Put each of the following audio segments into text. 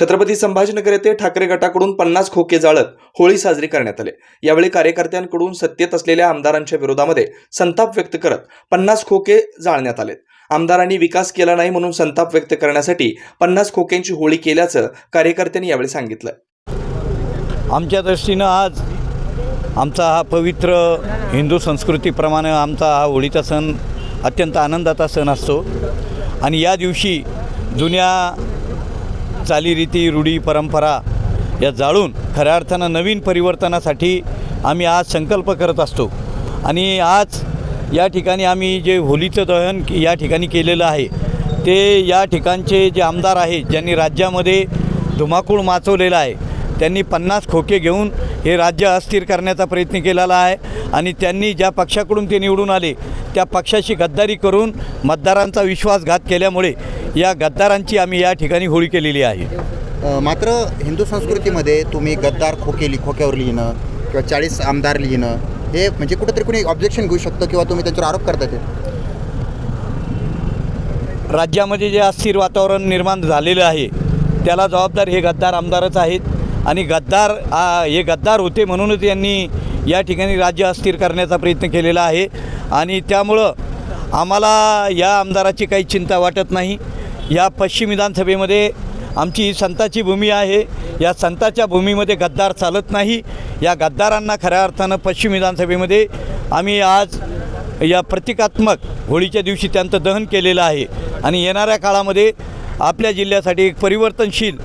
छत्रपती संभाजीनगर येथे ठाकरे गटाकडून पन्नास खोके जाळत होळी साजरी करण्यात आले. यावेळी कार्यकर्त्यांकडून सत्तेत असलेल्या आमदारांच्या विरोधामध्ये संताप व्यक्त करत पन्नास खोके जाळण्यात आलेत. आमदारांनी विकास केला नाही म्हणून संताप व्यक्त करण्यासाठी पन्नास खोक्यांची होळी केल्याचं कार्यकर्त्यांनी यावेळी सांगितलं. आमच्या दृष्टीनं आज आमचा हा पवित्र हिंदू संस्कृतीप्रमाणे आमचा हा होळीचा सण अत्यंत आनंदाचा सण असतो. आणि या दिवशी जुन्या चालीरीती रूढी परंपरा या जाळून खऱ्या अर्थानं नवीन परिवर्तनासाठी आम्ही आज संकल्प करत असतो. आणि आज या ठिकाणी आम्ही जे होलीचं दहन या ठिकाणी केलेलं आहे ते या ठिकाणचे जे आमदार आहेत ज्यांनी राज्यामध्ये धुमाकूळ माचवलेला आहे त्यांनी पन्नास खोके घेऊन हे राज्य अस्थिर करण्याचा प्रयत्न केलेला आहे आणि त्यांनी ज्या पक्षाकडून ते निवडून आले त्या पक्षाशी गद्दारी करून मतदारांचा विश्वासघात केल्यामुळे या गद्दारांची आम्ही या ठिकाणी होळी केलेली आहे. मात्र हिंदू संस्कृतीमध्ये तुम्ही गद्दार खोके खोक्यावर लिहिणं किंवा चाळीस आमदार लिहिणं हे म्हणजे कुठेतरी कुणी ऑब्जेक्शन घेऊ शकतं किंवा तुम्ही त्यांच्यावर आरोप करता ते? राज्यामध्ये जे अस्थिर वातावरण निर्माण झालेलं आहे त्याला जबाबदार हे गद्दार आमदारच आहेत आणि गद्दार हे गद्दार होते म्हणूनच यांनी या ठिकाणी राज्य अस्थिर करण्याचा प्रयत्न केलेला आहे. आणि त्यामुळं आम्हाला या आमदाराची काही चिंता वाटत नाही. या पश्चिम विधानसभेमध्ये आमची ही संताची भूमी आहे. या संताच्या भूमीमध्ये गद्दार चालत नाही. या गद्दारांना खऱ्या अर्थानं पश्चिम विधानसभेमध्ये आम्ही आज या प्रतिकात्मक होळीच्या दिवशी त्यांचं दहन केलेलं आहे. आणि येणाऱ्या काळामध्ये आपल्या जिल्ह्यासाठी एक परिवर्तनशील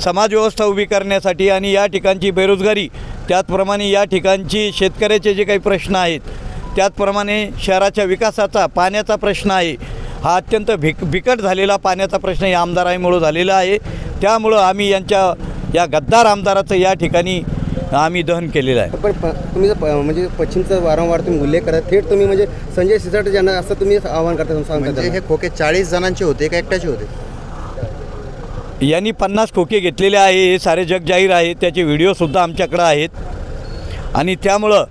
समाजव्यवस्था उभी करण्यासाठी आणि या ठिकाणची बेरोजगारी त्याचप्रमाणे या ठिकाणची शेतकऱ्याचे जे काही प्रश्न आहेत त्याचप्रमाणे शहराच्या विकासाचा पाण्याचा प्रश्न आहे हा अत्यंत भिक बिकट झालेला पाण्याचा प्रश्न या आमदारांमुळं झालेला आहे. त्यामुळं आम्ही यांच्या या गद्दार आमदाराचं या ठिकाणी आम्ही दहन केलेलं आहे. पण प- तुम्ही जर प- म्हणजे पश्चिमचा वारंवार तुम्ही उल्लेख करता थेट तुम्ही म्हणजे संजय सिसाट यांना असं तुम्ही आव्हान करता सांगता म्हणजे. हे खोके चाळीस जणांचे होते का एकट्याचे होते? यांनी पन्नास खोके घेतलेले आहे हे सारे जग जाहीर आहे त्याचे व्हिडिओसुद्धा आमच्याकडं आहेत. आणि त्यामुळं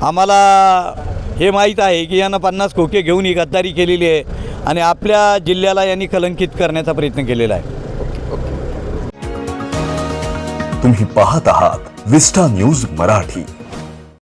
आम्हाला हे माहीत आहे की यांना पन्नास खोके घेऊन ही गद्दारी केलेली आहे. आणि आपल्या जिल्ह्याला यांनी कलंकित करण्याचा प्रयत्न केलेला आहे. तुम्ही पाहत आहात विस्टा न्यूज मराठी.